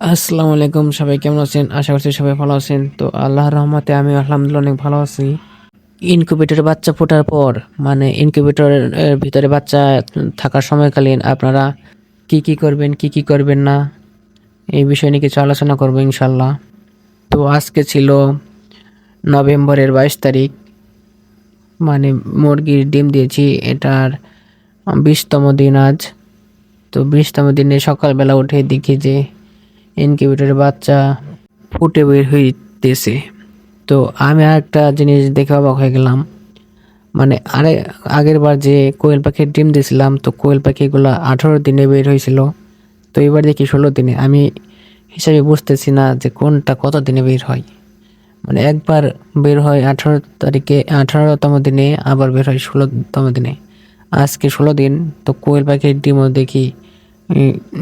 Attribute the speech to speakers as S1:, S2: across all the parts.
S1: আসসালামু আলাইকুম, সবাই কেমন আছেন? আশা করছি সবাই ভালো আছেন। তো আল্লাহর রহমতে আমি আলহামদুলিল্লাহ অনেক ভালো আছি। ইনকিউবেটরে বাচ্চা ফোটার পর মানে ইনকিউবেটরের ভিতরে বাচ্চা থাকার সময়কালীন আপনারা কি কি করবেন, কি কি করবেন না, এই বিষয় নিয়ে কিছু আলোচনা করব ইনশাল্লাহ তো আজকে ছিল নভেম্বরের বাইশ তারিখ। মানে মুরগির ডিম দিয়েছি, এটার বিশতম দিন আজ। তো বিশতম দিনে সকালবেলা উঠে দেখি যে ইনকিউবেটরের বাচ্চা ফুটে বের হইতেছে। তো আমি আর একটা জিনিস দেখে অবাক হয়ে গেলাম। মানে আরে, আগের বার যে কোয়েল পাখির ডিম দিয়েছিলাম, তো কোয়েল পাখিগুলো আঠারো দিনে বের হয়েছিল। তো এবার দেখি ষোলো দিনে। আমি হিসাবে বুঝতেছি না যে কোনটা কত দিনে বের হয়। মানে একবার বের হয় আঠারো তারিখে, আঠারোতম দিনে, আবার বের হয় ষোলোতম দিনে। আজকে ষোলো দিন, তো কোয়েল পাখির ডিমও দেখি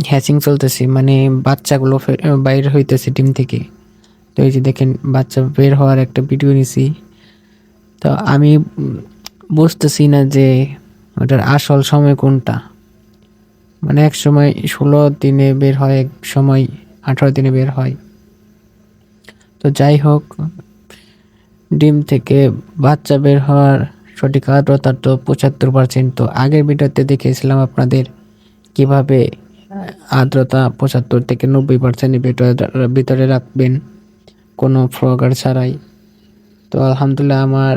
S1: হ্যাচিং চলতেছে মানে বাচ্চাগুলো বাইরে হইতেছে ডিম থেকে। তো এই যে দেখেন, বাচ্চা বের হওয়ার একটা ভিডিও নিছি। তো আমি বুঝতেছি না যে ওটার আসল সময় কোনটা। মানে এক সময় ষোলো দিনে বের হয়, এক সময় আঠারো দিনে বের হয়। তো যাই হোক, ডিম থেকে বাচ্চা বের হওয়ার সঠিক আর্দ্রতা তো পঁচাত্তর পার্সেন্ট তো আগের ভিডিওতে দেখিয়েছিলাম আপনাদের কীভাবে আর্দ্রতা পঁচাত্তর থেকে নব্বই পার্সেন্টের ভিতরে রাখবেন? কোনো ফ্রগার ছাড়াই। তো আলহামদুলিল্লাহ আমার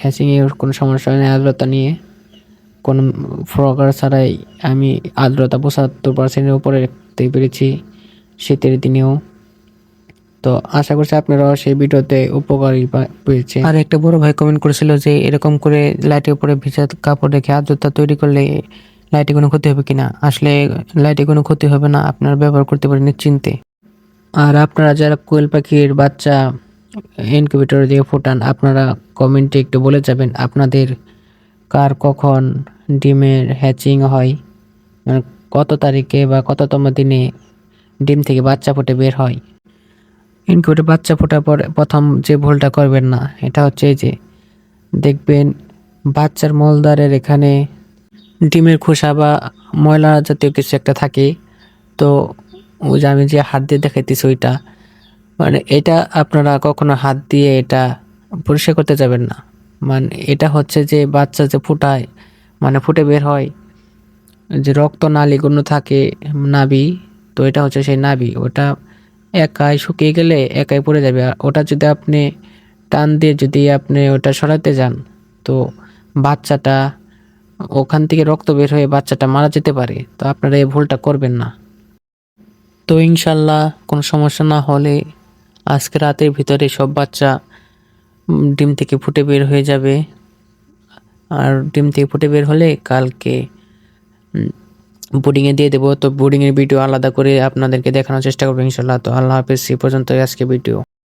S1: হ্যাচিংয়ে কোনো সমস্যা নেই আর্দ্রতা নিয়ে। কোনো ফ্রগার ছাড়াই আমি আর্দ্রতা পঁচাত্তর পার্সেন্টের উপরে রাখতে পেরেছি শীতের দিনেও। তো আশা করছি আপনারাও সেই ভিডিওতে উপকারী পেয়েছে আর একটা বড় ভাই কমেন্ট করেছিল যে এরকম করে লাইটের উপরে ভিজা কাপড় রেখে আর্দ্রতা তৈরি করলে লাইটে কোনো ক্ষতি হবে কিনা? আসলে লাইটে কোনো ক্ষতি হবে না, আপনারা ব্যবহার করতে পারেন নিশ্চিন্তে। আর আপনারা যারা কোয়েল পাখির বাচ্চা ইনকিউবেটর দিয়ে ফোটান, আপনারা কমেন্টে একটু বলে যাবেন, আপনাদের কার কখন ডিমের হ্যাচিং হয় মানে কত তারিখে বা কততম দিনে ডিম থেকে বাচ্চা ফুটে বের হয়। ইনকিউবেটর বাচ্চা ফোটার পর প্রথম যে ভুলটা করবেন না, এটা হচ্ছে যে, দেখবেন বাচ্চার মলদারের এখানে ডিমের খোসা বা ময়লা জাতীয় কিছু একটা থাকে, তো ওই যে আমি যে হাত দিয়ে দেখাইতেছি ওইটা মানে এটা আপনারা কখনো হাত দিয়ে এটা পরিষ্কার করতে যাবেন না। মানে এটা হচ্ছে যে বাচ্চা যে ফুটায় মানে ফুটে বের হয়, যে রক্ত নালীগুলো থাকে নাবি তো এটা হচ্ছে সেই নাবি ওটা একাই শুকিয়ে গেলে একাই পড়ে যাবে। আর ওটা যদি আপনি টান দিয়ে যদি আপনি ওটা সরাতে যান, তো বাচ্চাটা ওখান থেকে রক্ত বের হয়ে বাচ্চাটা মারা যেতে পারে, তো আপনারা এই ভুলটা করবেন না। তো ইনশাল্লাহ কোনো সমস্যা না হলে আজকে রাতের ভিতরে সব বাচ্চা ডিম থেকে ফুটে বের হয়ে যাবে। আর ডিম থেকে ফুটে বের হলে কালকে বোর্ডিংয়ে দিয়ে দেবো। তো বোর্ডিংয়ের ভিডিও আলাদা করে আপনাদেরকে দেখানোর চেষ্টা করব ইনশাল্লাহ। তো আল্লাহ হাফেজ সে পর্যন্ত আজকে ভিডিও।